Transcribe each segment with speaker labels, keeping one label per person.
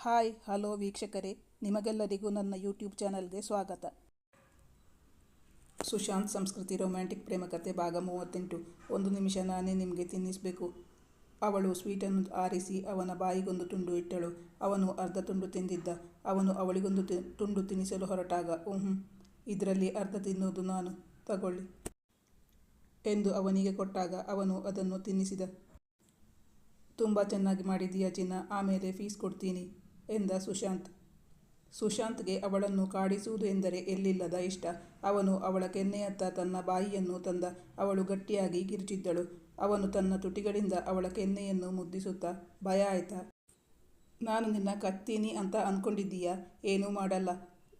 Speaker 1: Hi, hello ವೀಕ್ಷಕರೇ, ನಿಮಗೆಲ್ಲರಿಗೂ ನನ್ನ ಯೂಟ್ಯೂಬ್ ಚಾನಲ್ಗೆ ಸ್ವಾಗತ. ಸುಶಾಂತ್ ಸಂಸ್ಕೃತಿ ರೊಮ್ಯಾಂಟಿಕ್ ಪ್ರೇಮಕತೆ ಭಾಗ ಮೂವತ್ತೆಂಟು. ಒಂದು ನಿಮಿಷ ನಾನೇ ನಿಮಗೆ ತಿನ್ನಿಸಬೇಕು. ಅವಳು ಸ್ವೀಟನ್ನು ಆರಿಸಿ ಅವನ ಬಾಯಿಗೊಂದು ತುಂಡು ಇಟ್ಟಳು. ಅವನು ಅರ್ಧ ತುಂಡು ತಿಂದಿದ್ದ. ಅವನು ಅವಳಿಗೊಂದು ತುಂಡು ತಿನ್ನಿಸಲು ಹೊರಟಾಗ ಹ್ಞೂ ಇದರಲ್ಲಿ ಅರ್ಧ ತಿನ್ನುವುದು ನಾನು. ತಗೊಳ್ಳಿ. ಎಂದು ಅವನಿಗೆ ಕೊಟ್ಟಾಗ ಅವನು ಅದನ್ನು ತಿನ್ನಿಸಿದ. ತುಂಬ ಚೆನ್ನಾಗಿ ಮಾಡಿದೀಯ ಚಿನ್ನ. ಆಮೇಲೆ ಫೀಸ್ ಕೊಡ್ತೀನಿ. ಎಂದ ಸುಶಾಂತ್. ಸುಶಾಂತ್ಗೆ ಅವಳನ್ನು ಕಾಡಿಸುವುದು ಎಂದರೆ ಎಲ್ಲಿಲ್ಲದ ಇಷ್ಟ. ಅವನು ಅವಳ ಕೆನ್ನೆಯತ್ತ ತನ್ನ ಬಾಯಿಯನ್ನು ತಂದ. ಅವಳು ಗಟ್ಟಿಯಾಗಿ ಕಿರುಚಿದ್ದಳು ಅವನು ತನ್ನ ತುಟಿಗಳಿಂದ ಅವಳ ಕೆನ್ನೆಯನ್ನು ಮುದ್ದಿಸುತ್ತಾ, ಭಯ ಆಯ್ತಾ? ನಾನು ನಿನ್ನ ಕತ್ತೀನಿ ಅಂತ ಅಂದ್ಕೊಂಡಿದ್ದೀಯಾ ಏನೂ ಮಾಡಲ್ಲ.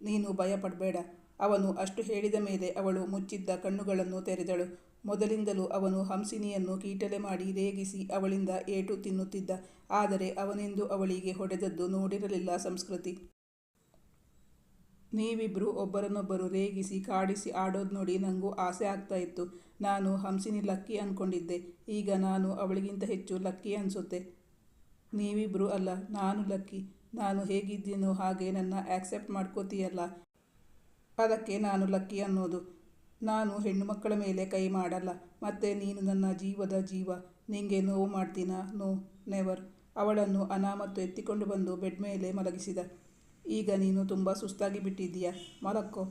Speaker 1: ನೀನು ಭಯಪಡಬೇಡ. ಅವನು ಅಷ್ಟು ಹೇಳಿದ ಮೇಲೆ ಅವಳು ಮುಚ್ಚಿದ್ದ ಕಣ್ಣುಗಳನ್ನು ತೆರೆದಳು. ಮೊದಲಿಂದಲೂ ಅವನು ಹಂಸಿನಿಯನ್ನು ಕೀಟಲೆ ಮಾಡಿ ರೇಗಿಸಿ ಅವಳಿಂದ ಏಟು ತಿನ್ನುತ್ತಿದ್ದ. ಆದರೆ ಅವನೆಂದು ಅವಳಿಗೆ ಹೊಡೆದದ್ದು ನೋಡಿರಲಿಲ್ಲ ಸಂಸ್ಕೃತಿ. ನೀವಿಬ್ಬರು ಒಬ್ಬರನ್ನೊಬ್ಬರು ರೇಗಿಸಿ ಕಾಡಿಸಿ ಆಡೋದು ನೋಡಿ ನನಗೂ ಆಸೆ ಆಗ್ತಾ ಇತ್ತು. ನಾನು ಹಂಸಿನಿ ಲಕ್ಕಿ ಅಂದ್ಕೊಂಡಿದ್ದೆ ಈಗ ನಾನು ಅವಳಿಗಿಂತ ಹೆಚ್ಚು ಲಕ್ಕಿ ಅನಿಸುತ್ತೆ. ನೀವಿಬ್ಬರು ಅಲ್ಲ, ನಾನು ಲಕ್ಕಿ. ನಾನು ಹೇಗಿದ್ದೀನೋ ಹಾಗೆ ನನ್ನ ಆಕ್ಸೆಪ್ಟ್ ಮಾಡ್ಕೋತೀಯಲ್ಲ. ಅದಕ್ಕೆ ನಾನು ಲಕ್ಕಿ ಅನ್ನೋದು. ನಾನು ಹೆಣ್ಣು ಮಕ್ಕಳ ಮೇಲೆ ಕೈ ಮಾಡಲ್ಲ, ಮತ್ತೆ ನೀನು ನನ್ನ ಜೀವದ ಜೀವ, ನಿಂಗೆ ನೋವು ಮಾಡ್ತೀನಾ? No, never. ಅವಳನ್ನು ಅನಾಮತ್ತು ಎತ್ತಿಕೊಂಡು ಬಂದು ಬೆಡ್ ಮೇಲೆ ಮಲಗಿಸಿದ. ಈಗ ನೀನು ತುಂಬ ಸುಸ್ತಾಗಿ ಬಿಟ್ಟಿದ್ದೀಯ? ಮಲಕ್ಕೋ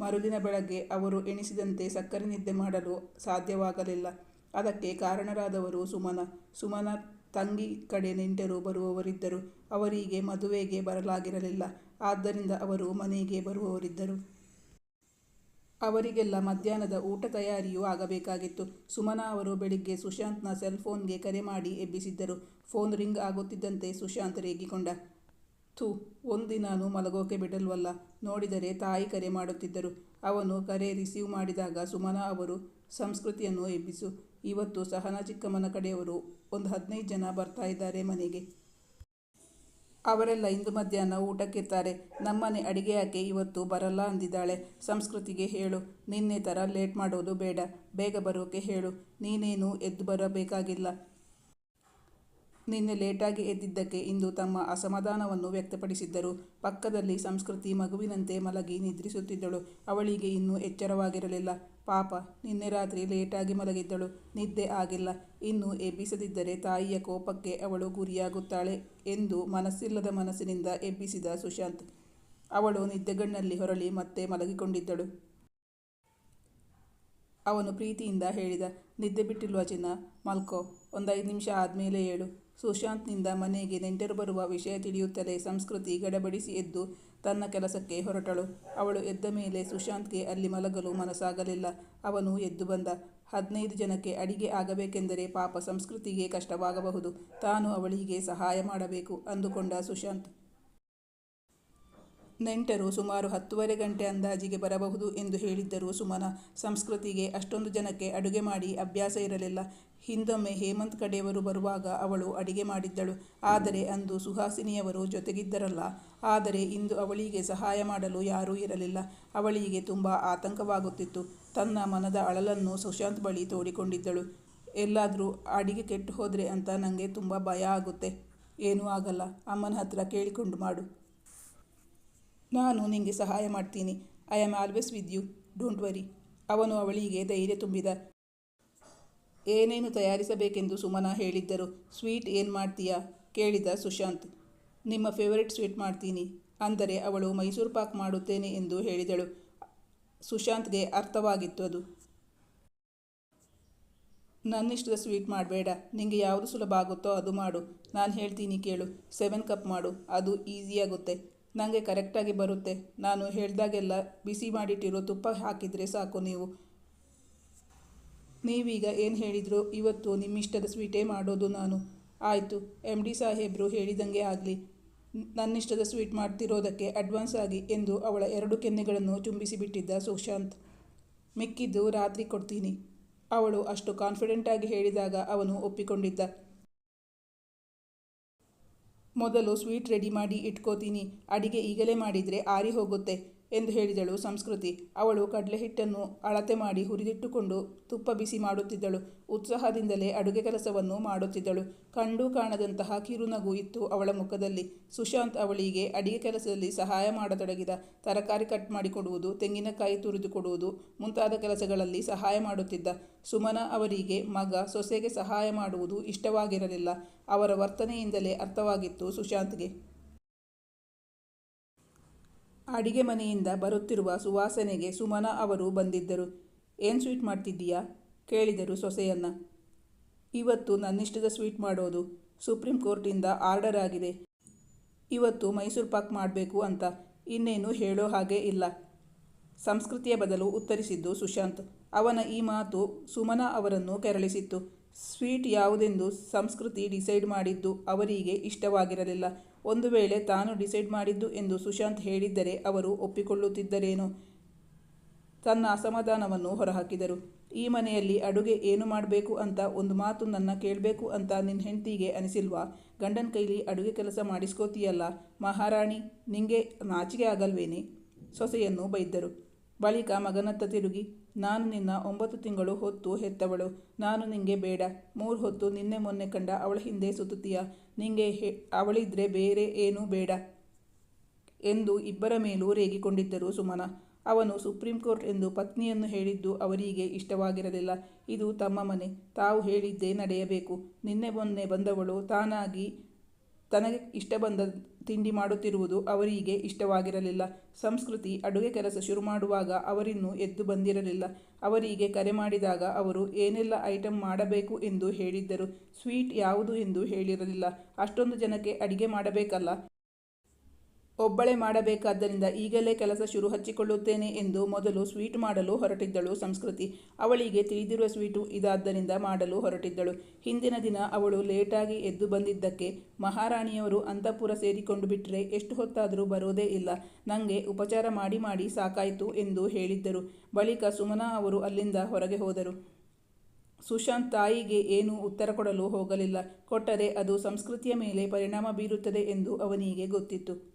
Speaker 1: ಮರುದಿನ ಬೆಳಗ್ಗೆ ಅವರು ಎಣಿಸಿದಂತೆ ಸಕ್ಕರೆ ನಿದ್ದೆ ಮಾಡಲು ಸಾಧ್ಯವಾಗಲಿಲ್ಲ. ಅದಕ್ಕೆ ಕಾರಣರಾದವರು ಸುಮನ. ಸುಮನ ತಂಗಿ ಕಡೆ ನೆಂಟರು ಬರುವವರಿದ್ದರು. ಅವರಿಗೆ ಮದುವೆಗೆ ಬರಲಾಗಿರಲಿಲ್ಲ. ಆದ್ದರಿಂದ ಅವರು ಮನೆಗೆ ಬರುವವರಿದ್ದರು. ಅವರಿಗೆಲ್ಲ ಮಧ್ಯಾಹ್ನದ ಊಟ ತಯಾರಿಯೂ ಆಗಬೇಕಾಗಿತ್ತು. ಸುಮನಾ ಅವರು ಬೆಳಿಗ್ಗೆ ಸುಶಾಂತ್ನ ಸೆಲ್ ಫೋನ್ಗೆ ಕರೆ ಮಾಡಿ ಎಬ್ಬಿಸಿದ್ದರು. ಫೋನ್ ರಿಂಗ್ ಆಗುತ್ತಿದ್ದಂತೆ ಸುಶಾಂತ್ ರೇಗಿಕೊಂಡ. ಥೂ ಒಂದಿನಾನು ಮಲಗೋಕೆ ಬಿಡಲ್ವಲ್ಲ. ನೋಡಿದರೆ ತಾಯಿ ಕರೆ ಮಾಡುತ್ತಿದ್ದರು. ಅವನು ಕರೆ ರಿಸೀವ್ ಮಾಡಿದಾಗ ಸುಮನಾ ಅವರು ಸಂಸ್ಕೃತಿಯನ್ನು ಎಬ್ಬಿಸು. ಇವತ್ತು ಸಹನಾ ಚಿಕ್ಕಮ್ಮನ ಕಡೆಯವರು ಒಂದು ಹದಿನೈದು ಜನ ಬರ್ತಾ ಇದ್ದಾರೆ ಮನೆಗೆ. ಅವರೆಲ್ಲ ಇಂದು ಮಧ್ಯಾಹ್ನ ಊಟಕ್ಕಿರ್ತಾರೆ ನಮ್ಮನೆ ಅಡಿಗೆ ಯಾಕೆ ಇವತ್ತು ಬರಲ್ಲ ಅಂದಿದ್ದಾಳೆ. ಸಂಸ್ಕೃತಿಗೆ ಹೇಳು. ನಿನ್ನೆ ಥರ ಲೇಟ್ ಮಾಡೋದು ಬೇಡ. ಬೇಗ ಬರೋಕೆ ಹೇಳು. ನೀನೇನು ಎದ್ದು ಬರಬೇಕಾಗಿಲ್ಲ. ನಿನ್ನೆ ಲೇಟಾಗಿ ಎದ್ದಿದ್ದಕ್ಕೆ ಇಂದು ತಮ್ಮ ಅಸಮಾಧಾನವನ್ನು ವ್ಯಕ್ತಪಡಿಸಿದ್ದರು. ಪಕ್ಕದಲ್ಲಿ ಸಂಸ್ಕೃತಿ ಮಗುವಿನಂತೆ ಮಲಗಿ ನಿದ್ರಿಸುತ್ತಿದ್ದಳು. ಅವಳಿಗೆ ಇನ್ನೂ ಎಚ್ಚರವಾಗಿರಲಿಲ್ಲ. ಪಾಪ, ನಿನ್ನೆ ರಾತ್ರಿ ಲೇಟಾಗಿ ಮಲಗಿದ್ದಳು. ನಿದ್ದೆ ಆಗಿಲ್ಲ. ಇನ್ನು ಎಬ್ಬಿಸದಿದ್ದರೆ ತಾಯಿಯ ಕೋಪಕ್ಕೆ ಅವಳು ಗುರಿಯಾಗುತ್ತಾಳೆ ಎಂದು ಮನಸ್ಸಿಲ್ಲದ ಮನಸ್ಸಿನಿಂದ ಎಬ್ಬಿಸಿದ ಸುಶಾಂತ್, ಅವಳು ನಿದ್ದೆಗಣ್ಣಲ್ಲಿ ಹೊರಳಿ ಮತ್ತೆ ಮಲಗಿಕೊಂಡಿದ್ದಳು. ಅವನು ಪ್ರೀತಿಯಿಂದ ಹೇಳಿದ, ನಿದ್ದೆ ಬಿಟ್ಟಿಲ್ವ ಚಿನ್ನ? ಮಲ್ಕೋ. ಒಂದೈದು ನಿಮಿಷ ಆದಮೇಲೆ ಏಳು. ಸುಶಾಂತ್ನಿಂದ ಮನೆಗೆ ನೆಂಟರು ಬರುವ ವಿಷಯ ತಿಳಿಯುತ್ತಲೇ ಸಂಸ್ಕೃತಿ ಗಡಬಡಿಸಿ ಎದ್ದು ತನ್ನ ಕೆಲಸಕ್ಕೆ ಹೊರಟಳು. ಅವಳು ಎದ್ದ ಮೇಲೆ ಸುಶಾಂತ್ಗೆ ಅಲ್ಲಿ ಮಲಗಲು ಮನಸ್ಸಾಗಲಿಲ್ಲ. ಅವನು ಎದ್ದು ಬಂದ. ಹದಿನೈದು ಜನಕ್ಕೆ ಅಡಿಗೆ ಆಗಬೇಕೆಂದರೆ ಪಾಪ ಸಂಸ್ಕೃತಿಗೆ ಕಷ್ಟವಾಗಬಹುದು. ತಾನು ಅವಳಿಗೆ ಸಹಾಯ ಮಾಡಬೇಕು ಅಂದುಕೊಂಡ ಸುಶಾಂತ್. ನೆಂಟರು ಸುಮಾರು ಹತ್ತುವರೆ ಗಂಟೆ ಅಂದಾಜಿಗೆ ಬರಬಹುದು ಎಂದು ಹೇಳಿದ್ದರು ಸುಮನ. ಸಂಸ್ಕೃತಿಗೆ ಅಷ್ಟೊಂದು ಜನಕ್ಕೆ ಅಡುಗೆ ಮಾಡಿ ಅಭ್ಯಾಸ ಇರಲಿಲ್ಲ. ಹಿಂದೊಮ್ಮೆ ಹೇಮಂತ್ ಕಡೆಯವರು ಬರುವಾಗ ಅವಳು ಅಡಿಗೆ ಮಾಡಿದ್ದಳು. ಆದರೆ ಅಂದು ಸುಹಾಸಿನಿಯವರು ಜೊತೆಗಿದ್ದರಲ್ಲ. ಆದರೆ ಇಂದು ಅವಳಿಗೆ ಸಹಾಯ ಮಾಡಲು ಯಾರೂ ಇರಲಿಲ್ಲ. ಅವಳಿಗೆ ತುಂಬ ಆತಂಕವಾಗುತ್ತಿತ್ತು. ತನ್ನ ಮನದ ಅಳಲನ್ನು ಸುಶಾಂತ್ ಬಳಿ ತೋಡಿಕೊಂಡಿದ್ದಳು. ಎಲ್ಲಾದರೂ ಅಡಿಗೆ ಕೆಟ್ಟು ಹೋದರೆ ಅಂತ ನನಗೆ ತುಂಬ ಭಯ ಆಗುತ್ತೆ. ಏನೂ ಆಗಲ್ಲ. ಅಮ್ಮನ ಹತ್ರ ಕೇಳಿಕೊಂಡು ಮಾಡು. ನಾನು ನಿಂಗೆ ಸಹಾಯ ಮಾಡ್ತೀನಿ. I am always with you don't worry ಅವನು ಅವಳಿಗೆ ಧೈರ್ಯ ತುಂಬಿದ. ಏನೇನು ತಯಾರಿಸಬೇಕೆಂದು ಸುಮನ ಹೇಳಿದ್ದರು. ಸ್ವೀಟ್ ಏನು ಮಾಡ್ತೀಯಾ? ಕೇಳಿದ ಸುಶಾಂತ್. ನಿಮ್ಮ ಫೇವರೇಟ್ ಸ್ವೀಟ್ ಮಾಡ್ತೀನಿ. ಅಂದರೆ ಅವಳು ಮೈಸೂರು ಪಾಕ್ ಮಾಡುತ್ತೇನೆ ಎಂದು ಹೇಳಿದಳು. ಸುಶಾಂತ್ಗೆ ಅರ್ಥವಾಗಿತ್ತು ಅದು. ನನ್ನಿಷ್ಟದ ಸ್ವೀಟ್ ಮಾಡಬೇಡ. ನಿಂಗೆ ಯಾವುದು ಸುಲಭ ಆಗುತ್ತೋ ಅದು ಮಾಡು. ನಾನು ಹೇಳ್ತೀನಿ ಕೇಳು. ಸೆವೆನ್ ಕಪ್ ಮಾಡು. ಅದು ಈಸಿಯಾಗುತ್ತೆ ನನಗೆ ಕರೆಕ್ಟಾಗಿ ಬರುತ್ತೆ. ನಾನು ಹೇಳ್ದಾಗೆಲ್ಲ ಬಿಸಿ ಮಾಡಿಟ್ಟಿರೋ ತುಪ್ಪ ಹಾಕಿದರೆ ಸಾಕು ನೀವು. ನೀವೀಗ ಏನು ಹೇಳಿದ್ರು? ಇವತ್ತು ನಿಮ್ಮಿಷ್ಟದ ಸ್ವೀಟೇ ಮಾಡೋದು ನಾನು. ಆಯಿತು ಎಂ ಡಿ ಸಾಹೇಬರು ಹೇಳಿದಂಗೆ ಆಗಲಿ. ನನ್ನಿಷ್ಟದ ಸ್ವೀಟ್ ಮಾಡ್ತಿರೋದಕ್ಕೆ ಅಡ್ವಾನ್ಸ್ ಆಗಿ ಎಂದು ಅವಳ ಎರಡು ಕೆನ್ನೆಗಳನ್ನು ಚುಂಬಿಸಿಬಿಟ್ಟಿದ್ದ ಸುಶಾಂತ್. ಮಿಕ್ಕಿದ್ದು ರಾತ್ರಿ ಕೊಡ್ತೀನಿ. ಅವಳು ಅಷ್ಟು ಕಾನ್ಫಿಡೆಂಟಾಗಿ ಹೇಳಿದಾಗ ಅವನು ಒಪ್ಪಿಕೊಂಡಿದ್ದ. ಮೊದಲು ಸ್ವೀಟ್ ರೆಡಿ ಮಾಡಿ ಇಟ್ಕೋತೀನಿ. ಅಡಿಗೆ ಈಗಲೇ ಮಾಡಿದರೆ ಆರಿ ಹೋಗುತ್ತೆ ಎಂದು ಹೇಳಿದಳು ಸಂಸ್ಕೃತಿ. ಅವಳು ಕಡಲೆ ಹಿಟ್ಟನ್ನು ಅಳತೆ ಮಾಡಿ ಹುರಿದಿಟ್ಟುಕೊಂಡು ತುಪ್ಪ ಬಿಸಿ ಮಾಡುತ್ತಿದ್ದಳು. ಉತ್ಸಾಹದಿಂದಲೇ ಅಡುಗೆ ಕೆಲಸವನ್ನು ಮಾಡುತ್ತಿದ್ದಳು. ಕಂಡು ಕಾಣದಂತಹ ಕಿರುನಗು ಇತ್ತು ಅವಳ ಮುಖದಲ್ಲಿ. ಸುಶಾಂತ್ ಅವಳಿಗೆ ಅಡಿಗೆ ಕೆಲಸದಲ್ಲಿ ಸಹಾಯ ಮಾಡತೊಡಗಿದ. ತರಕಾರಿ ಕಟ್ ಮಾಡಿಕೊಡುವುದು, ತೆಂಗಿನಕಾಯಿ ತುರಿದುಕೊಡುವುದು, ಮುಂತಾದ ಕೆಲಸಗಳಲ್ಲಿ ಸಹಾಯ ಮಾಡುತ್ತಿದ್ದ. ಸುಮನ ಅವರಿಗೆ ಮಗ ಸೊಸೆಗೆ ಸಹಾಯ ಮಾಡುವುದು ಇಷ್ಟವಾಗಿರಲಿಲ್ಲ. ಅವರ ವರ್ತನೆಯಿಂದಲೇ ಅರ್ಥವಾಗಿತ್ತು ಸುಶಾಂತ್ಗೆ. ಅಡಿಗೆ ಮನೆಯಿಂದ ಬರುತ್ತಿರುವ ಸುವಾಸನೆಗೆ ಸುಮನ ಅವರು ಬಂದಿದ್ದರು. ಏನು ಸ್ವೀಟ್ ಮಾಡ್ತಿದ್ದೀಯಾ? ಕೇಳಿದರು ಸೊಸೆಯನ್ನ. ಇವತ್ತು ನನ್ನಿಷ್ಟದ ಸ್ವೀಟ್ ಮಾಡೋದು ಸುಪ್ರೀಂ ಕೋರ್ಟಿಂದ ಆರ್ಡರ್ ಆಗಿದೆ. ಇವತ್ತು ಮೈಸೂರು ಪಾಕ್ ಮಾಡಬೇಕು ಅಂತ ಇನ್ನೇನು ಹೇಳೋ ಹಾಗೆ ಇಲ್ಲ. ಸಂಸ್ಕೃತಿಯ ಬದಲು ಉತ್ತರಿಸಿದ್ದು ಸುಶಾಂತ್. ಅವನ ಈ ಮಾತು ಸುಮನ ಅವರನ್ನು ಕೆರಳಿಸಿತ್ತು. ಸ್ವೀಟ್ ಯಾವುದೆಂದು ಸಂಸ್ಕೃತಿ ಡಿಸೈಡ್ ಮಾಡಿದ್ದು ಅವರಿಗೆ ಇಷ್ಟವಾಗಿರಲಿಲ್ಲ. ಒಂದು ವೇಳೆ ತಾನು ಡಿಸೈಡ್ ಮಾಡಿದ್ದು ಎಂದು ಸುಶಾಂತ್ ಹೇಳಿದ್ದರೆ ಅವರು ಒಪ್ಪಿಕೊಳ್ಳುತ್ತಿದ್ದರೇನೋ? ತನ್ನ ಅಸಮಾಧಾನವನ್ನು ಹೊರಹಾಕಿದರು. ಈ ಮನೆಯಲ್ಲಿ ಅಡುಗೆ ಏನು ಮಾಡಬೇಕು ಅಂತ ಒಂದು ಮಾತು ನನ್ನ ಕೇಳಬೇಕು ಅಂತ ನಿನ್ನ ಹೆಂಡತಿಗೆ ಅನಿಸಿಲ್ವಾ? ಗಂಡನ ಕೈಲಿ ಅಡುಗೆ ಕೆಲಸ ಮಾಡಿಸ್ಕೋತೀಯಲ್ಲ ಮಹಾರಾಣಿ, ನಿಂಗೆ ನಾಚಿಕೆ ಆಗಲ್ವೇನೆ? ಸೊಸೆಯನ್ನು ಬೈದ್ದರು. ಬಳಿಕ ಮಗನತ್ತ ತಿರುಗಿ, ನಾನು ನಿನ್ನ ಒಂಬತ್ತು ತಿಂಗಳು ಹೊತ್ತು ಹೆತ್ತವಳು, ನಾನು ನಿಂಗೆ ಬೇಡ. ಮೂರು ಹೊತ್ತು ನಿನ್ನೆ ಮೊನ್ನೆ ಕಂಡ ಅವಳ ಹಿಂದೆ ಸುತ್ತುತ್ತೀಯ. ನಿಂಗೆ ಹೆ, ಅವಳಿದ್ರೆ ಬೇರೆ ಏನೂ ಬೇಡ ಎಂದು ಇಬ್ಬರ ಮೇಲೂ ರೇಗಿಕೊಂಡಿದ್ದರು ಸುಮನ. ಅವನು ಸುಪ್ರೀಂ ಕೋರ್ಟ್ ಎಂದು ಪತ್ನಿಯನ್ನು ಹೇಳಿದ್ದು ಅವರಿಗೆ ಇಷ್ಟವಾಗಿರಲಿಲ್ಲ. ಇದು ತಮ್ಮ ಮನೆ. ತಾವು ಹೇಳಿದ್ದೇ ನಡೆಯಬೇಕು. ನಿನ್ನೆ ಮೊನ್ನೆ ಬಂದವಳು ತಾನಾಗಿ ತನಗೆ ಇಷ್ಟ ಬಂದ ತಿಂಡಿ ಮಾಡುತ್ತಿರುವುದು ಅವರಿಗೆ ಇಷ್ಟವಾಗಿರಲಿಲ್ಲ. ಸಂಸ್ಕೃತಿ ಅಡುಗೆ ಕೆಲಸ ಶುರು ಮಾಡುವಾಗ ಅವರಿನ್ನೂ ಎದ್ದು ಬಂದಿರಲಿಲ್ಲ. ಅವರಿಗೆ ಕರೆ ಮಾಡಿದಾಗ ಅವರು, ಏನೆಲ್ಲ ಐಟಮ್ ಮಾಡಬೇಕು? ಎಂದು ಹೇಳಿದ್ದರು. ಸ್ವೀಟ್ ಯಾವುದು? ಎಂದು ಹೇಳಿರಲಿಲ್ಲ. ಅಷ್ಟೊಂದು ಜನಕ್ಕೆ ಅಡುಗೆ ಮಾಡಬೇಕಲ್ಲ. ಒಬ್ಬಳೇ ಮಾಡಬೇಕಾದ್ದರಿಂದ ಈಗಲೇ ಕೆಲಸ ಶುರು ಹಚ್ಚಿಕೊಳ್ಳುತ್ತೇನೆ ಎಂದು ಮೊದಲು ಸ್ವೀಟ್ ಮಾಡಲು ಹೊರಟಿದ್ದಳು ಸಂಸ್ಕೃತಿ. ಅವಳಿಗೆ ತಿಳಿದಿರುವ ಸ್ವೀಟು ಇದಾದ್ದರಿಂದ ಮಾಡಲು ಹೊರಟಿದ್ದಳು. ಹಿಂದಿನ ದಿನ ಅವಳು ಲೇಟಾಗಿ ಎದ್ದು ಬಂದಿದ್ದಕ್ಕೆ ಮಹಾರಾಣಿಯವರು ಅಂತಃಪುರ ಸೇರಿಕೊಂಡು ಬಿಟ್ಟರೆ ಎಷ್ಟು ಹೊತ್ತಾದರೂ ಬರೋದೇ ಇಲ್ಲ. ನನಗೆ ಉಪಚಾರ ಮಾಡಿ ಮಾಡಿ ಸಾಕಾಯಿತು ಎಂದು ಹೇಳಿದ್ದರು. ಬಳಿಕ ಸುಮನಾ ಅವರು ಅಲ್ಲಿಂದ ಹೊರಗೆ ಹೋದರು. ಸುಶಾಂತ್ ತಾಯಿಗೆ ಏನೂ ಉತ್ತರ ಕೊಡಲು ಹೋಗಲಿಲ್ಲ. ಕೊಟ್ಟರೆ ಅದು ಸಂಸ್ಕೃತಿಯ ಮೇಲೆ ಪರಿಣಾಮ ಬೀರುತ್ತದೆ ಎಂದು ಅವನಿಗೆ ಗೊತ್ತಿತ್ತು.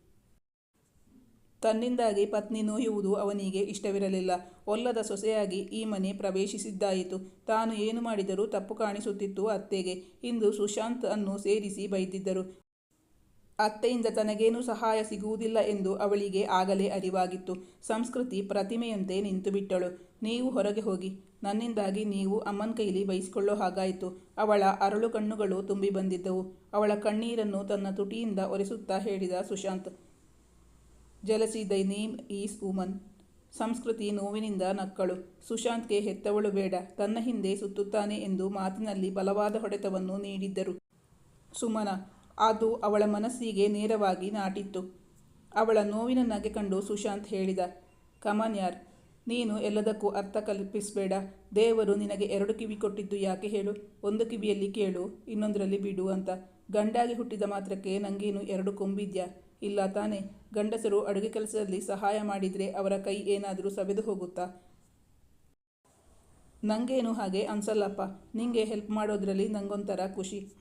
Speaker 1: ತನ್ನಿಂದಾಗಿ ಪತ್ನಿ ನೋಯುವುದು ಅವನಿಗೆ ಇಷ್ಟವಿರಲಿಲ್ಲ. ಒಲ್ಲದ ಸೊಸೆಯಾಗಿ ಈ ಮನೆ ಪ್ರವೇಶಿಸಿದ್ದಾಯಿತು. ತಾನು ಏನು ಮಾಡಿದರೂ ತಪ್ಪು ಕಾಣಿಸುತ್ತಿತ್ತು ಅತ್ತೆಗೆ. ಇಂದು ಸುಶಾಂತ್ ಅನ್ನು ಸೇರಿಸಿ ಬೈದಿದ್ದರು. ಅತ್ತೆಯಿಂದ ತನಗೇನೂ ಸಹಾಯ ಸಿಗುವುದಿಲ್ಲ ಎಂದು ಅವಳಿಗೆ ಆಗಲೇ ಅರಿವಾಗಿತ್ತು. ಸಂಸ್ಕೃತಿ ಪ್ರತಿಮೆಯಂತೆ ನಿಂತುಬಿಟ್ಟಳು. ನೀವು ಹೊರಗೆ ಹೋಗಿ. ನನ್ನಿಂದಾಗಿ ನೀವು ಅಮ್ಮನ ಕೈಲಿ ಬಯಸಿಕೊಳ್ಳೋ ಹಾಗಾಯಿತು. ಅವಳ ಅರಳು ಕಣ್ಣುಗಳು ತುಂಬಿ ಬಂದಿದ್ದವು. ಅವಳ ಕಣ್ಣೀರನ್ನು ತನ್ನ ತುಟಿಯಿಂದ ಒರೆಸುತ್ತಾ ಹೇಳಿದ Sushant jealousy thy name is woman Sanskriti ನೋವಿನಿಂದ ನಕ್ಕಳು. ಸುಶಾಂತ್ಗೆ ಹೆತ್ತವಳು ಬೇಡ. ತನ್ನ ಹಿಂದೆ ಸುತ್ತುತ್ತಾನೆ ಎಂದು ಮಾತಿನಲ್ಲಿ ಬಲವಾದ ಹೊಡೆತವನ್ನು ನೀಡಿದ್ದರು. ಸುಮನ. ಅದು ಅವಳ ಮನಸ್ಸಿಗೆ ನೇರವಾಗಿ ನಾಟಿತ್ತು. ಅವಳ ನೋವಿನ ನಗೆ ಕಂಡು ಸುಶಾಂತ್ ಹೇಳಿದ, ಕಮನ್ ಯಾರ್? ನೀನು ಎಲ್ಲದಕ್ಕೂ ಅರ್ಥ ಕಲ್ಪಿಸಬೇಡ. ದೇವರು ನಿನಗೆ ಎರಡು ಕಿವಿ ಕೊಟ್ಟಿದ್ದು ಯಾಕೆ ಹೇಳು? ಒಂದು ಕಿವಿಯಲ್ಲಿ ಕೇಳು, ಇನ್ನೊಂದರಲ್ಲಿ ಬಿಡು ಅಂತ. ಗಂಡಾಗಿ ಹುಟ್ಟಿದ ಮಾತ್ರಕ್ಕೆ ನನಗೇನು ಎರಡು ಕೊಂಬಿದ್ಯಾ? ಇಲ್ಲ ತಾನೇ. ಗಂಡಸರು ಅಡುಗೆ ಕೆಲಸದಲ್ಲಿ ಸಹಾಯ ಮಾಡಿದರೆ ಅವರ ಕೈ ಏನಾದರೂ ಸವೆದು ಹೋಗುತ್ತಾ? ನನಗೇನು ಹಾಗೆ ಅನ್ಸಲ್ಲಪ್ಪ. ನಿಂಗೆ ಹೆಲ್ಪ್ ಮಾಡೋದ್ರಲ್ಲಿ ನಂಗೊಂಥರ ಖುಷಿ.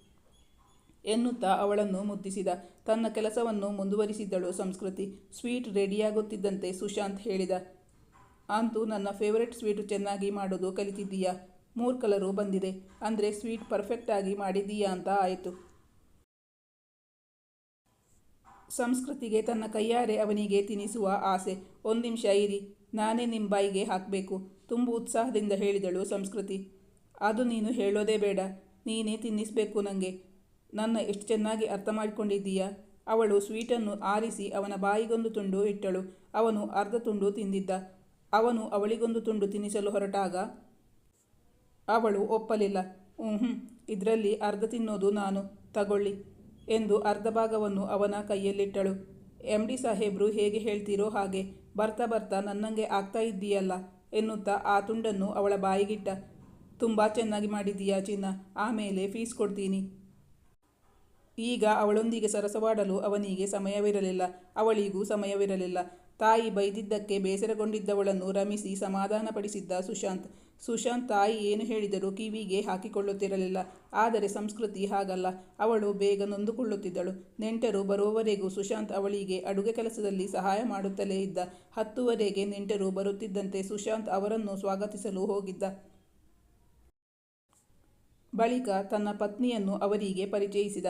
Speaker 1: ಎನ್ನುತ್ತಾ ಅವಳನ್ನು ಮುದ್ದಿಸಿದ. ತನ್ನ ಕೆಲಸವನ್ನು ಮುಂದುವರಿಸಿದ್ದಳು ಸಂಸ್ಕೃತಿ. ಸ್ವೀಟ್ ರೆಡಿಯಾಗುತ್ತಿದ್ದಂತೆ ಸುಶಾಂತ್ ಹೇಳಿದ ಅಂತೂ ನನ್ನ ಫೇವರೆಟ್ ಸ್ವೀಟು ಚೆನ್ನಾಗಿ ಮಾಡೋದು ಕಲಿತಿದ್ದೀಯಾ? ಮೂರು ಕಲರು ಬಂದಿದೆ. ಅಂದರೆ ಸ್ವೀಟ್ ಪರ್ಫೆಕ್ಟಾಗಿ ಮಾಡಿದ್ದೀಯಾ ಅಂತ ಆಯಿತು. ಸಂಸ್ಕೃತಿಗೆ ತನ್ನ ಕೈಯಾರೆ ಅವನಿಗೆ ತಿನಿಸುವ ಆಸೆ. ಒಂದು ನಿಮಿಷ ಇರಿ, ನಾನೇ ನಿಮ್ಮ ಬಾಯಿಗೆ ಹಾಕಬೇಕು. ತುಂಬ ಉತ್ಸಾಹದಿಂದ ಹೇಳಿದಳು ಸಂಸ್ಕೃತಿ. ಅದು ನೀನು ಹೇಳೋದೇ ಬೇಡ, ನೀನೇ ತಿನ್ನಿಸಬೇಕು ನನಗೆ ನನ್ನ ಎಷ್ಟು ಚೆನ್ನಾಗಿ ಅರ್ಥ ಮಾಡಿಕೊಂಡಿದ್ದೀಯಾ? ಅವಳು ಸ್ವೀಟನ್ನು ಆರಿಸಿ ಅವನ ಬಾಯಿಗೊಂದು ತುಂಡು ಇಟ್ಟಳು. ಅವನು ಅರ್ಧ ತುಂಡು ತಿಂದಿದ್ದ. ಅವನು ಅವಳಿಗೊಂದು ತುಂಡು ತಿನ್ನಿಸಲು ಹೊರಟಾಗ ಅವಳು ಒಪ್ಪಲಿಲ್ಲ. ಹ್ಞೂ ಇದರಲ್ಲಿ ಅರ್ಧ ತಿನ್ನೋದು ನಾನು. ತಗೊಳ್ಳಿ. ಎಂದು ಅರ್ಧ ಭಾಗವನ್ನು ಅವನ ಕೈಯಲ್ಲಿಟ್ಟಳು. ಎಂ ಡಿ ಸಾಹೇಬ್ರು ಹೇಗೆ ಹೇಳ್ತೀರೋ ಹಾಗೆ ಬರ್ತಾ ಬರ್ತಾ ನನ್ನಂಗೆ ಆಗ್ತಾ ಇದ್ದೀಯಲ್ಲ ಎನ್ನುತ್ತಾ ಆ ತುಂಡನ್ನು ಅವಳ ಬಾಯಿಗಿಟ್ಟ. ತುಂಬ ಚೆನ್ನಾಗಿ ಮಾಡಿದ್ದೀಯಾ ಚಿನ್ನ ಆಮೇಲೆ ಫೀಸ್ ಕೊಡ್ತೀನಿ. ಈಗ ಅವಳೊಂದಿಗೆ ಸರಸವಾಡಲು ಅವನಿಗೆ ಸಮಯವಿರಲಿಲ್ಲ, ಅವಳಿಗೂ ಸಮಯವಿರಲಿಲ್ಲ. ತಾಯಿ ಬೈದಿದ್ದಕ್ಕೆ ಬೇಸರಗೊಂಡಿದ್ದವಳನ್ನು ರಮಿಸಿ ಸಮಾಧಾನಪಡಿಸಿದ್ದ ಸುಶಾಂತ್. ಸುಶಾಂತ್ ತಾಯಿ ಏನು ಹೇಳಿದರೂ ಕಿವಿಗೆ ಹಾಕಿಕೊಳ್ಳುತ್ತಿರಲಿಲ್ಲ. ಆದರೆ ಸಂಸ್ಕೃತಿ ಹಾಗಲ್ಲ. ಅವಳು ಬೇಗ ನೊಂದುಕೊಳ್ಳುತ್ತಿದ್ದಳು. ನೆಂಟರು ಬರುವವರೆಗೂ ಸುಶಾಂತ್ ಅವಳಿಗೆ ಅಡುಗೆ ಕೆಲಸದಲ್ಲಿ ಸಹಾಯ ಮಾಡುತ್ತಲೇ ಇದ್ದ. ಹತ್ತುವರೆಗೆ ನೆಂಟರು ಬರುತ್ತಿದ್ದಂತೆ ಸುಶಾಂತ್ ಅವರನ್ನು ಸ್ವಾಗತಿಸಲು ಹೋಗಿದ್ದ. ಬಳಿಕ ತನ್ನ ಪತ್ನಿಯನ್ನು ಅವರಿಗೆ ಪರಿಚಯಿಸಿದ.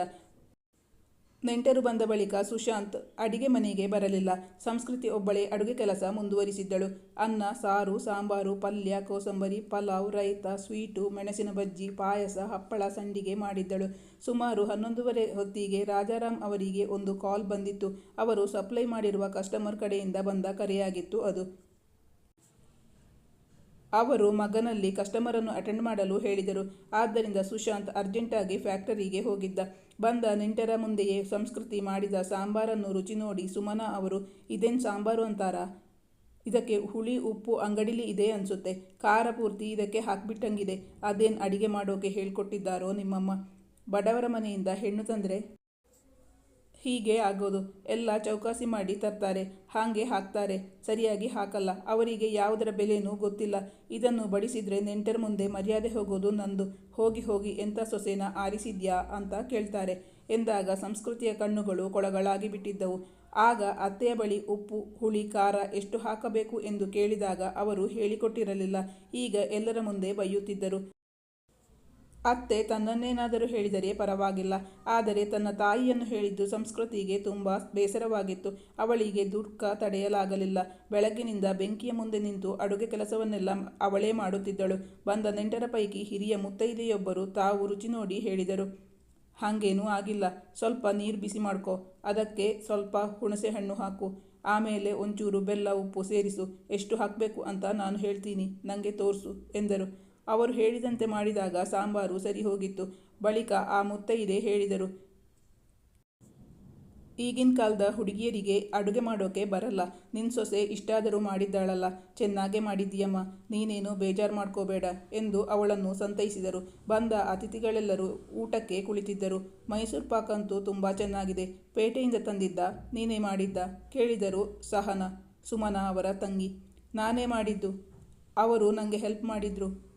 Speaker 1: ನೆಂಟರು ಬಂದ ಬಳಿಕ ಸುಶಾಂತ್ ಅಡಿಗೆ ಮನೆಗೆ ಬರಲಿಲ್ಲ. ಸಂಸ್ಕೃತಿ ಒಬ್ಬಳೇ ಅಡುಗೆ ಕೆಲಸ ಮುಂದುವರಿಸಿದ್ದಳು. ಅನ್ನ, ಸಾರು, ಸಾಂಬಾರು, ಪಲ್ಯ, ಕೋಸಂಬರಿ, ಪಲಾವ್, ರೈತ, ಸ್ವೀಟು, ಮೆಣಸಿನ ಬಜ್ಜಿ, ಪಾಯಸ, ಹಪ್ಪಳ, ಸಂಡಿಗೆ ಮಾಡಿದ್ದಳು. ಸುಮಾರು ಹನ್ನೊಂದುವರೆ ಹೊತ್ತಿಗೆ ರಾಜಾರಾಮ್ ಅವರಿಗೆ ಒಂದು ಕಾಲ್ ಬಂದಿತ್ತು. ಅವರು ಸಪ್ಲೈ ಮಾಡಿರುವ ಕಸ್ಟಮರ್ ಕಡೆಯಿಂದ ಬಂದ ಕರೆಯಾಗಿತ್ತು ಅದು. ಅವರು ಮಗನಲ್ಲಿ ಕಸ್ಟಮರನ್ನು ಅಟೆಂಡ್ ಮಾಡಲು ಹೇಳಿದರು. ಆದ್ದರಿಂದ ಸುಶಾಂತ್ ಅರ್ಜೆಂಟಾಗಿ ಫ್ಯಾಕ್ಟರಿಗೆ ಹೋಗಿದ್ದ. ಬಂದ ನೆಂಟರ ಮುಂದೆಯೇ ಸಂಸ್ಕೃತಿ ಮಾಡಿದ ಸಾಂಬಾರನ್ನು ರುಚಿ ನೋಡಿ ಸುಮನಾ ಅವರು, ಇದೇನು ಸಾಂಬಾರು ಅಂತಾರಾ? ಇದಕ್ಕೆ ಹುಳಿ, ಉಪ್ಪು, ಅಂಗಡಿಲಿ ಇದೆ ಅನಿಸುತ್ತೆ. ಖಾರ ಪೂರ್ತಿ ಇದಕ್ಕೆ ಹಾಕ್ಬಿಟ್ಟಂಗಿದೆ. ಅದೇನು ಅಡಿಗೆ ಮಾಡೋಕೆ ಹೇಳ್ಕೊಟ್ಟಿದ್ದಾರೋ ನಿಮ್ಮಮ್ಮ. ಬಡವರ ಮನೆಯಿಂದ ಹೆಣ್ಣು ತಂದರೆ ಹೀಗೆ ಆಗೋದು. ಎಲ್ಲ ಚೌಕಾಸಿ ಮಾಡಿ ತರ್ತಾರೆ. ಹಾಗೆ ಹಾಕ್ತಾರೆ. ಸರಿಯಾಗಿ ಹಾಕಲ್ಲ. ಅವರಿಗೆ ಯಾವುದರ ಬೆಲೆನೂ ಗೊತ್ತಿಲ್ಲ. ಇದನ್ನು ಬಡಿಸಿದ್ರೆ ನೆಂಟರ ಮುಂದೆ ಮರ್ಯಾದೆ ಹೋಗೋದು ನಂದು. ಹೋಗಿ ಹೋಗಿ ಎಂಥ ಸೊಸೆನ ಆರಿಸಿದ್ಯಾ ಅಂತ ಕೇಳ್ತಾರೆ. ಎಂದಾಗ ಸಂಸ್ಕೃತಿಯ ಕಣ್ಣುಗಳು ಕೊಳಗಳಾಗಿ ಬಿಟ್ಟಿದ್ದವು. ಆಗ ಅತ್ತೆಯ ಬಳಿ ಉಪ್ಪು, ಹುಳಿ, ಖಾರ ಎಷ್ಟು ಹಾಕಬೇಕು ಎಂದು ಕೇಳಿದಾಗ ಅವರು ಹೇಳಿಕೊಟ್ಟಿರಲಿಲ್ಲ. ಈಗ ಎಲ್ಲರ ಮುಂದೆ ಬೈಯುತ್ತಿದ್ದರು ಅತ್ತೆ ತನ್ನನ್ನೇನಾದರೂ ಹೇಳಿದರೆ ಪರವಾಗಿಲ್ಲ. ಆದರೆ ತನ್ನ ತಾಯಿಯನ್ನು ಹೇಳಿದ್ದು ಸಂಸ್ಕೃತಿಗೆ ತುಂಬ ಬೇಸರವಾಗಿತ್ತು. ಅವಳಿಗೆ ದುಃಖ ತಡೆಯಲಾಗಲಿಲ್ಲ. ಬೆಳಗ್ಗಿನಿಂದ ಬೆಂಕಿಯ ಮುಂದೆ ನಿಂತು ಅಡುಗೆ ಕೆಲಸವನ್ನೆಲ್ಲ ಅವಳೇ ಮಾಡುತ್ತಿದ್ದಳು. ಬಂದ ನೆಂಟರ ಪೈಕಿ ಹಿರಿಯ ಮುತ್ತೈದೆಯೊಬ್ಬರು ತಾವು ರುಚಿ ನೋಡಿ ಹೇಳಿದರು, ಹಾಗೇನೂ ಆಗಿಲ್ಲ. ಸ್ವಲ್ಪ ನೀರು ಬಿಸಿ ಮಾಡ್ಕೋ. ಅದಕ್ಕೆ ಸ್ವಲ್ಪ ಹುಣಸೆಹಣ್ಣು ಹಾಕು. ಆಮೇಲೆ ಒಂಚೂರು ಬೆಲ್ಲ, ಉಪ್ಪು ಸೇರಿಸು. ಎಷ್ಟು ಹಾಕಬೇಕು ಅಂತ ನಾನು ಹೇಳ್ತೀನಿ. ನನಗೆ ತೋರಿಸು ಎಂದರು. ಅವರು ಹೇಳಿದಂತೆ ಮಾಡಿದಾಗ ಸಾಂಬಾರು ಸರಿ ಹೋಗಿತ್ತು. ಬಳಿಕ ಆ ಮುತ್ತೈದೆ ಹೇಳಿದರು. ಈಗಿನ ಕಾಲದ ಹುಡುಗಿಯರಿಗೆ ಅಡುಗೆ ಮಾಡೋಕೆ ಬರಲ್ಲ. ನಿನ್ನ ಸೊಸೆ ಇಷ್ಟಾದರೂ ಮಾಡಿದ್ದಾಳಲ್ಲ. ಚೆನ್ನಾಗೇ ಮಾಡಿದ್ದೀಯಮ್ಮ. ನೀನೇನು ಬೇಜಾರು ಮಾಡ್ಕೋಬೇಡ ಎಂದು ಅವಳನ್ನು ಸಂತೈಸಿದರು. ಬಂದ ಅತಿಥಿಗಳೆಲ್ಲರೂ ಊಟಕ್ಕೆ ಕುಳಿತಿದ್ದರು. ಮೈಸೂರು ಪಾಕಂತೂ ತುಂಬ ಚೆನ್ನಾಗಿದೆ. ಪೇಟೆಯಿಂದ ತಂದಿದ್ದ ನೀನೇ ಮಾಡಿದ್ದ? ಕೇಳಿದರು ಸಹನ, ಸುಮನ ಅವರ ತಂಗಿ. ನಾನೇ ಮಾಡಿದ್ದು. ಅವರು ನನಗೆ ಹೆಲ್ಪ್ ಮಾಡಿದರು.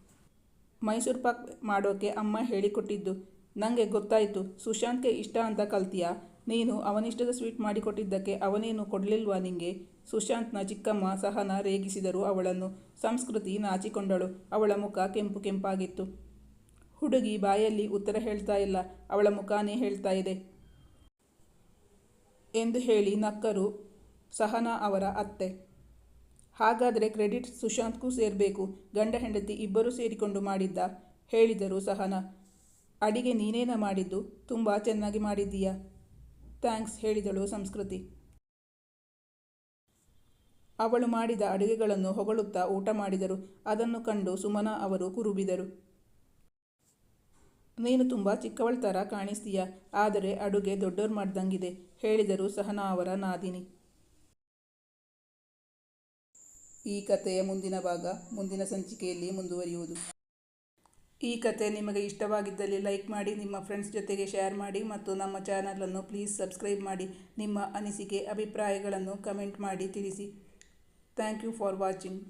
Speaker 1: ಮೈಸೂರು ಪಾಕ್ ಮಾಡೋಕೆ ಅಮ್ಮ ಹೇಳಿಕೊಟ್ಟಿದ್ದು. ನನಗೆ ಗೊತ್ತಾಯಿತು. ಸುಶಾಂತ್ಗೆ ಇಷ್ಟ ಅಂತ ಕಲ್ತೀಯಾ? ನೀನು ಅವನಿಷ್ಟದ ಸ್ವೀಟ್ ಮಾಡಿಕೊಟ್ಟಿದ್ದಕ್ಕೆ ಅವನೇನು ಕೊಡಲಿಲ್ವಾ ನಿಂಗೆ? ಸುಶಾಂತ್ನ ಚಿಕ್ಕಮ್ಮ ಸಹನ ರೇಗಿಸಿದರು ಅವಳನ್ನು. ಸಂಸ್ಕೃತಿ ನಾಚಿಕೊಂಡಳು. ಅವಳ ಮುಖ ಕೆಂಪು ಕೆಂಪಾಗಿತ್ತು. ಹುಡುಗಿ ಬಾಯಲ್ಲಿ ಉತ್ತರ ಹೇಳ್ತಾ ಇಲ್ಲ. ಅವಳ ಮುಖಾನೇ ಹೇಳ್ತಾ ಇದೆ. ಎಂದು ಹೇಳಿ ನಕ್ಕರು ಸಹನಾ ಅವರ ಅತ್ತೆ. ಹಾಗಾದರೆ ಕ್ರೆಡಿಟ್ ಸುಶಾಂತ್ಗೂ ಸೇರಬೇಕು, ಗಂಡ ಹೆಂಡತಿ ಇಬ್ಬರೂ ಸೇರಿಕೊಂಡು ಮಾಡಿದ್ದ? ಹೇಳಿದರು ಸಹನ. ಅಡಿಗೆ ನೀನೇನ ಮಾಡಿದ್ದು? ತುಂಬ ಚೆನ್ನಾಗಿ ಮಾಡಿದ್ದೀಯಾ? ಥ್ಯಾಂಕ್ಸ್ ಹೇಳಿದಳು ಸಂಸ್ಕೃತಿ. ಅವಳು ಮಾಡಿದ ಅಡುಗೆಗಳನ್ನು ಹೊಗಳುತ್ತಾ ಊಟ ಮಾಡಿದರು. ಅದನ್ನು ಕಂಡು ಸುಮನಾ ಅವರು ಕುರುಬಿದರು. ನೀನು ತುಂಬ ಚಿಕ್ಕವಳ ಥರ ಕಾಣಿಸ್ತೀಯ? ಆದರೆ ಅಡುಗೆ ದೊಡ್ಡವ್ರು ಮಾಡ್ದಂಗಿದೆ, ಹೇಳಿದರು ಸಹನಾ ಅವರ ನಾದಿನಿ. ಈ ಕಥೆಯ ಮುಂದಿನ ಭಾಗ ಮುಂದಿನ ಸಂಚಿಕೆಯಲ್ಲಿ ಮುಂದುವರಿಯುವುದು. ಈ ಕತೆ ನಿಮಗೆ ಇಷ್ಟವಾಗಿದ್ದಲ್ಲಿ ಲೈಕ್ ಮಾಡಿ, ನಿಮ್ಮ ಫ್ರೆಂಡ್ಸ್ ಜೊತೆಗೆ ಶೇರ್ ಮಾಡಿ ಮತ್ತು ನಮ್ಮ ಚಾನಲನ್ನು ಪ್ಲೀಸ್ ಸಬ್ಸ್ಕ್ರೈಬ್ ಮಾಡಿ. ನಿಮ್ಮ ಅನಿಸಿಕೆ, ಅಭಿಪ್ರಾಯಗಳನ್ನು ಕಮೆಂಟ್ ಮಾಡಿ ತಿಳಿಸಿ. Thank you for watching.